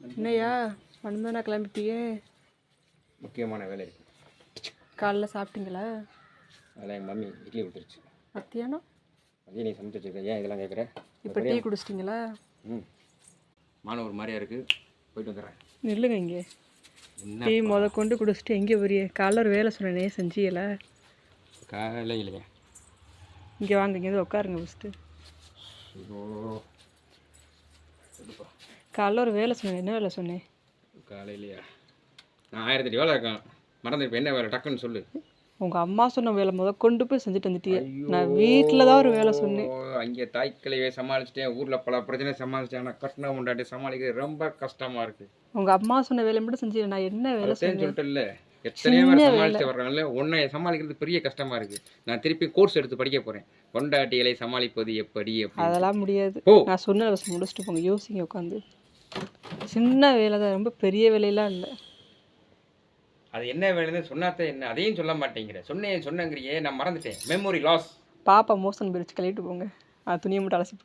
என்னய்யா வந்தோன்னா கிளம்பிட்டியே? முக்கியமான வேலை இருக்குது காலைல சாப்பிட்டீங்களா? அதில் எங்கள் மம்மி இட்லி கொடுத்துருச்சு. மத்தியானம்? மதியம் நீ சமைச்சு வச்சுருக்க ஏன் இதெல்லாம் கேட்குற? இப்போ டீ குடிச்சிட்டிங்களா? ம். மானம் ஒரு மாதிரியா இருக்குது போயிட்டு வந்துடுறேன். நில்லுங்க இங்கே. டீ முத கொண்டு குடிச்சிட்டு எங்கே போறிய? காலைல ஒரு வேலை சொன்னேனே செஞ்சியல. காலையில் இல்லையா இங்கே வாங்க இங்கே உட்காருங்க ஃபஸ்ட்டு ஐயோ. காலைல ஒரு வேலை சொன்னேன். என்ன வேலை சொன்னேன்? காலையிலையா? நான் ஆயிரத்தி எட்டு வேலை இருக்கேன். மறந்து இப்போ என்ன வேலை? டக்குன்னு சொல்லு. உங்கள் அம்மா சொன்ன வேலை முத கொண்டு போய் செஞ்சுட்டு வந்துட்டியே. நான் வீட்டில் தான் ஒரு வேலை சொன்னேன். அங்கே தாய்க்கிளையை சமாளிச்சிட்டேன். ஊரில் பல பிரச்சனை சமாளிச்சிட்டேன். ஆனால் கட்டின முண்டாட்டி சமாளிக்கிறது ரொம்ப கஷ்டமாக இருக்குது உங்கள் அம்மா சொன்ன வேலையை மட்டும் செஞ்சு நான் என்ன வேலை சொல்லிட்டு எத்தனையோ பேர் சமாளிச்சு வர்றாங்கல்ல உன்னை சமாளிக்கிறது பெரிய கஷ்டமா இருக்கு. நான் திருப்பி கோர்ஸ் எடுத்து படிக்க போறேன். பொண்டாட்டிகளை சமாளிப்பது எப்படி அதெல்லாம் முடியாது. நான் சொன்ன முடிச்சுட்டு போங்க. யோசிங்க உட்காந்து சின்ன வேலை தான். ரொம்ப பெரிய வேலையெல்லாம் இல்லை. அது என்ன வேணும்னு சொன்னாத்த என்ன அதையும் சொல்ல மாட்டேங்கிற. சொன்னேன் சொன்னங்கிறியே நான் மறந்துட்டேன். மெமரி லாஸ் பாப்பா மோசன் பிரிச்சு கழுவிட்டு போங்க. அது துணியை மட்டும் அலசி